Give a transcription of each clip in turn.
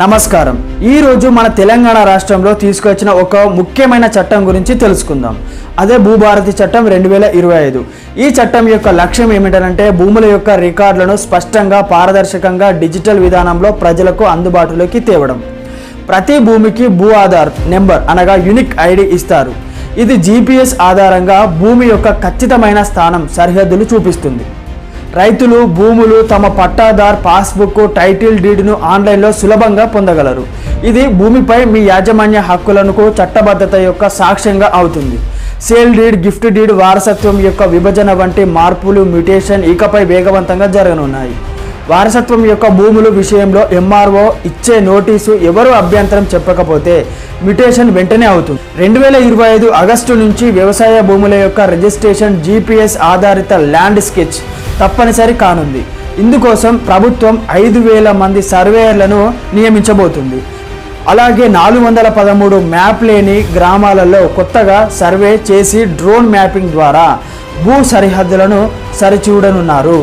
నమస్కారం. ఈరోజు మన తెలంగాణ రాష్ట్రంలో తీసుకొచ్చిన ఒక ముఖ్యమైన చట్టం గురించి తెలుసుకుందాం. అదే భూభారతి చట్టం రెండు వేల ఇరవై ఐదు. ఈ చట్టం యొక్క లక్ష్యం ఏమిటంటే భూముల యొక్క రికార్డులను స్పష్టంగా పారదర్శకంగా డిజిటల్ విధానంలో ప్రజలకు అందుబాటులోకి తేవడం. ప్రతి భూమికి భూ ఆధార్ నెంబర్ అనగా యునిక్ ఐడి ఇస్తారు. ఇది జీపీఎస్ ఆధారంగా భూమి యొక్క ఖచ్చితమైన స్థానం సరిహద్దులు చూపిస్తుంది. రైతులు భూములు తమ పట్టాదార్ పాస్బుక్ టైటిల్ డీడ్ను ఆన్లైన్లో సులభంగా పొందగలరు. ఇది భూమిపై మీ యాజమాన్య హక్కులకు చట్టబద్ధత యొక్క సాక్ష్యంగా అవుతుంది. సేల్ డీడ్ గిఫ్ట్ డీడ్ వారసత్వం యొక్క విభజన వంటి మార్పులు మ్యూటేషన్ ఇకపై వేగవంతంగా జరగనున్నాయి. వారసత్వం యొక్క భూములు విషయంలో ఎంఆర్ఓ ఇచ్చే నోటీసు ఎవరు అభ్యంతరం చెప్పకపోతే మ్యుటేషన్ వెంటనే అవుతుంది. రెండు వేల ఇరవై ఐదు ఆగస్టు నుంచి వ్యవసాయ భూముల యొక్క రిజిస్ట్రేషన్ జీపీఎస్ ఆధారిత ల్యాండ్ స్కెచ్ తప్పనిసరి కానుంది. ఇందుకోసం ప్రభుత్వం ఐదు వేల మంది సర్వేయర్లను నియమించబోతుంది. అలాగే నాలుగు వందల పదమూడు మ్యాప్ లేని గ్రామాలలో కొత్తగా సర్వే చేసి డ్రోన్ మ్యాపింగ్ ద్వారా భూ సరిహద్దులను సరిచూడనున్నారు.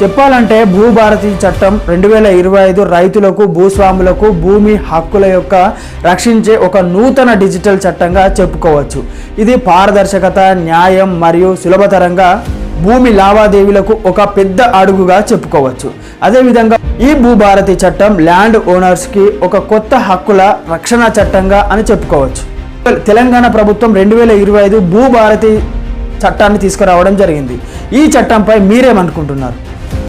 చెప్పాలంటే భూభారతి చట్టం రెండు వేల ఇరవై ఐదు రైతులకు భూస్వాములకు భూమి హక్కుల యొక్క రక్షించే ఒక నూతన డిజిటల్ చట్టంగా చెప్పుకోవచ్చు. ఇది పారదర్శకత న్యాయం మరియు సులభతరంగా భూమి లావాదేవీలకు ఒక పెద్ద అడుగుగా చెప్పుకోవచ్చు. అదేవిధంగా ఈ భూభారతి చట్టం ల్యాండ్ ఓనర్స్కి ఒక కొత్త హక్కుల రక్షణ చట్టంగా అని చెప్పుకోవచ్చు. తెలంగాణ ప్రభుత్వం రెండు వేల ఇరవై ఐదు భూభారతి చట్టాన్ని తీసుకురావడం జరిగింది. ఈ చట్టంపై మీరేమనుకుంటున్నారు?